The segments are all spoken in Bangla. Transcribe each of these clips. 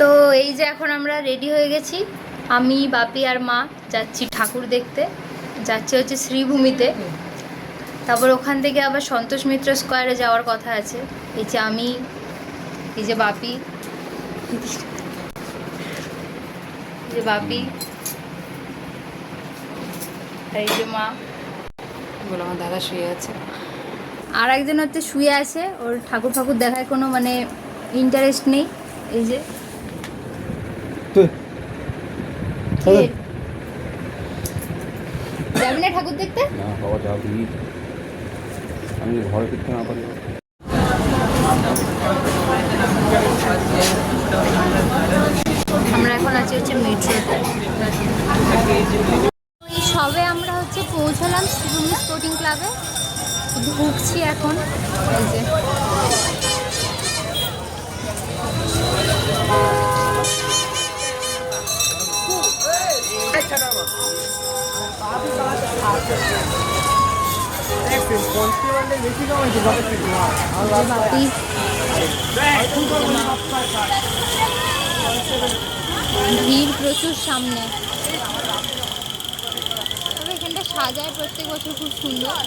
তো এই যে এখন আমরা রেডি হয়ে গেছি। আমি বাপি আর মা যাচ্ছি ঠাকুর দেখতে। যাচ্ছি হচ্ছে শ্রীভূমিতে। তারপর ওখান থেকে আবার সন্তোষ মিত্র স্কোয়ারে যাওয়ার কথা আছে। এই যে আমি এই যে বাপি। যে বাপি। এই যে মা। বলে আমার দাদা শুয়ে আছে। আর একজন হচ্ছে শুয়ে আছে। ওর ঠাকুর ঠাকুর দেখায় কোনো মানে ইন্টারেস্ট নেই। এই যে? যাবি না ঠাকুর দেখতে? না বাবা যাবি। আমি ঘরে ফিরতে না পারি। আমরা এখন আছি হচ্ছে মেট্রোতে। এই সবে আমরা হচ্ছে পৌঁছালাম শ্রীভূমি স্পোর্টিং ক্লাবে। ঢুকছি এখন। এই যে। ভিড় প্রচুর সামনে। তবে এখানটা সাজায় প্রত্যেক বছর খুব সুন্দর।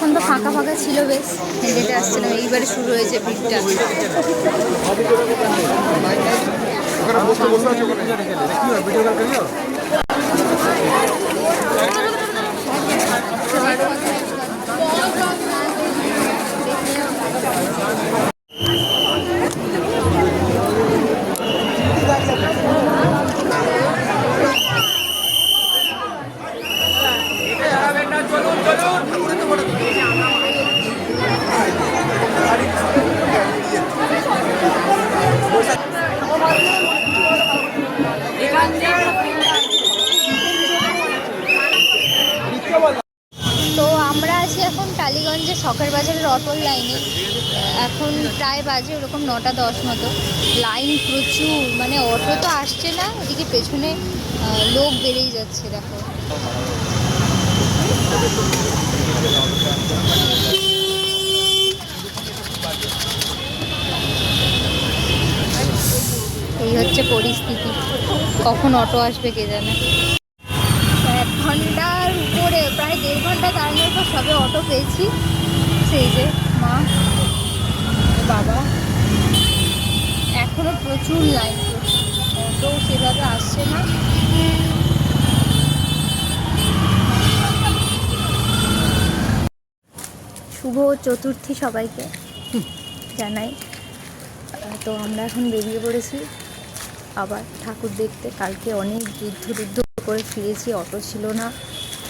এতক্ষণ তো ফাঁকা ফাঁকা ছিল বেশ। হেঁটে আসছিলাম এইবারে শুরু হয়েছে ভিড়টা। বাজারের লাইনে এখন প্রায় বাজে, ওরকম নটা দশ মতো। লাইন প্রচুর মানে অটো তো আসছে না, ওদিকে পেছনে লোক বেড়েই যাচ্ছে, দেখো। এই হচ্ছে পরিস্থিতি। কখন অটো আসবে কে জানে? এক ঘণ্টার উপরে, প্রায় দেড় ঘণ্টা দাঁড়ানোর পর সবে অটো পেয়েছি। সেই যে, মা বাবা। এখনও প্রচুর লাইন অটো সেভাবে আসছে না। শুভ চতুর্থী সবাইকে জানাই। তো আমরা এখন বেরিয়ে পড়েছি। আবার ঠাকুর দেখতে। কালকে অনেক যুদ্ধ যুদ্ধ করে ফিরেছি অটো ছিল না।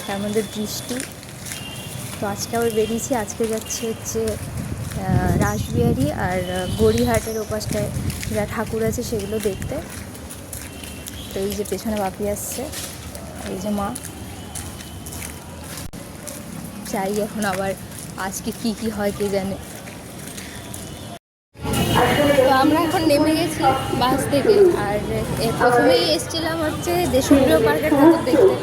তার মধ্যে বৃষ্টি। তো আজকে আবার বেরিয়েছি। আজকে যাচ্ছে হচ্ছে রাসবিহারি আর গড়িহাটের ওপাশটায় যা ঠাকুর আছে সেগুলো দেখতে। তো এই যে পেছনে বাপি আসছে, এই যে মা। চাই এখন আবার আজকে কি কি হয় কে জানে। তো আমরা এখন নেমে গেছি বাস থেকে। আর প্রথমেই এসেছিলাম হচ্ছে দেশপ্রিয় পার্কের ঠাকুর দেখতে।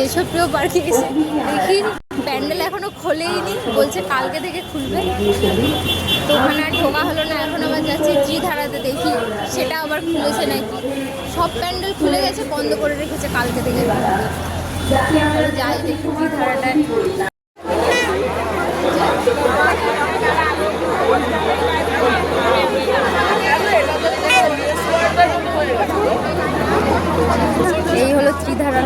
দেশপ্রিয় পার্কে এসে দেখি প্যান্ডেল এখনও খোলেইনি, বলছে কালকে থেকে খুলবে। তো ওখানে আর ঢোকা হলো না, এখন আবার যাচ্ছি ত্রিধারাতে দেখি সেটা আবার খুলেছে নাকি। সব প্যান্ডেল খুলে গেছে, বন্ধ করে রেখেছে কালকে থেকে। যাই দেখি ত্রিধারাটায়। এই হলো ত্রিধারার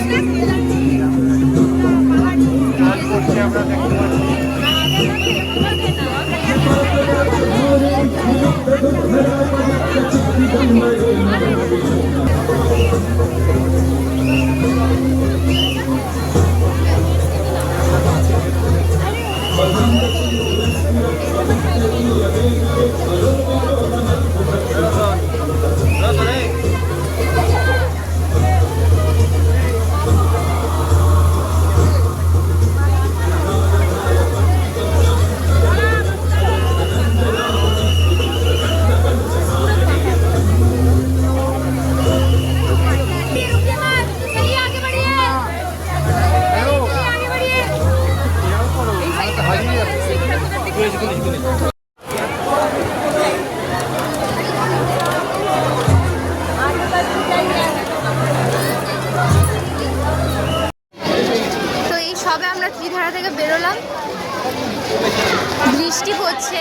বৃষ্টি পড়ছে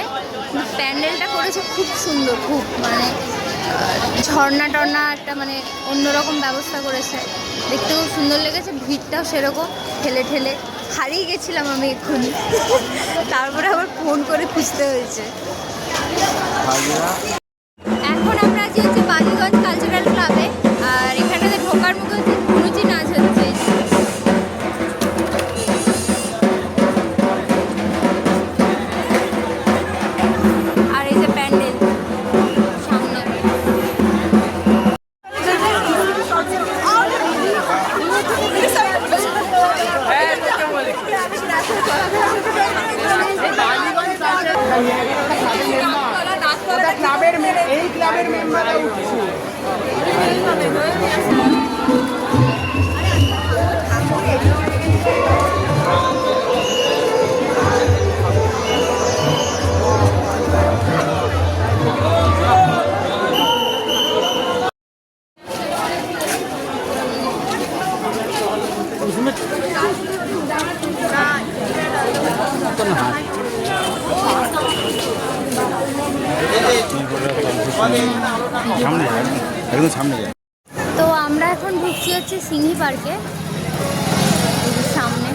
প্যান্ডেলটা করেছে খুব সুন্দর খুব মানে ঝর্ণা টর্ণা একটা মানে অন্যরকম ব্যবস্থা করেছে। দেখতে খুব সুন্দর লেগেছে ভিড়টাও সেরকম ঠেলে ঠেলে। হারিয়ে গেছিলাম আমি এক্ষুনি। তারপরে আবার ফোন করে খুঁজতে হয়েছে। এখন আমরা আছি হচ্ছে সামনে যায় একদম সামনে যায় তো আমরা এখন ঢুকছি হচ্ছে সিংহি পার্কে। সামনে।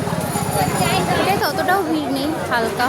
এটাই ততটাও ভিড় নেই হালকা।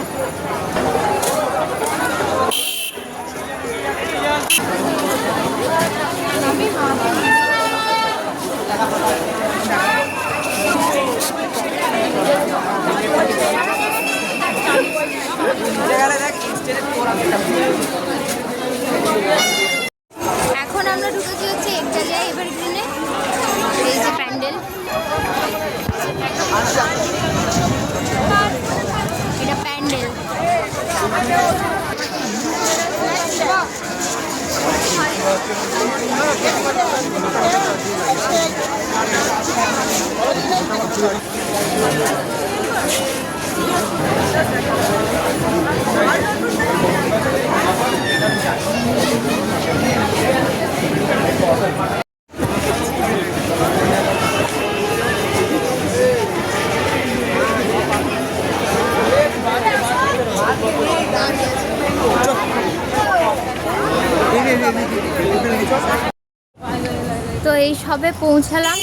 সবে পৌঁছালাম।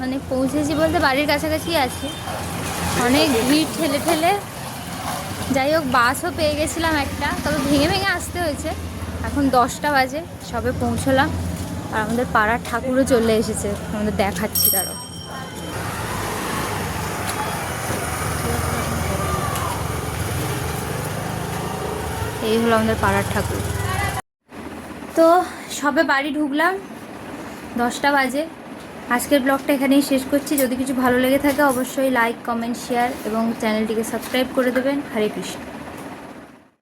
মানে পৌঁছেছি বলতে বাড়ির কাছাকাছি আছি। অনেক ভিড় ঠেলে ঠেলে। যাই হোক, বাসও পেয়ে গেছিলাম একটা। তবে ভেঙে ভেঙে আসতে হয়েছে। এখন দশটা বাজে, সবে পৌঁছলাম। আর আমাদের পাড়ার ঠাকুরও চলে এসেছে। আমাদের দেখাচ্ছি তারও এই হলো আমাদের পাড়ার ঠাকুর। তো সবে বাড়ি ঢুকলাম। দশটা বাজে। আজকের ব্লগটা এখানেই শেষ করছি। যদি কিছু ভালো লেগে থাকে, অবশ্যই লাইক কমেন্ট শেয়ার এবং চ্যানেলটিকে সাবস্ক্রাইব করে দেবেন। হরে কৃষ্ণ।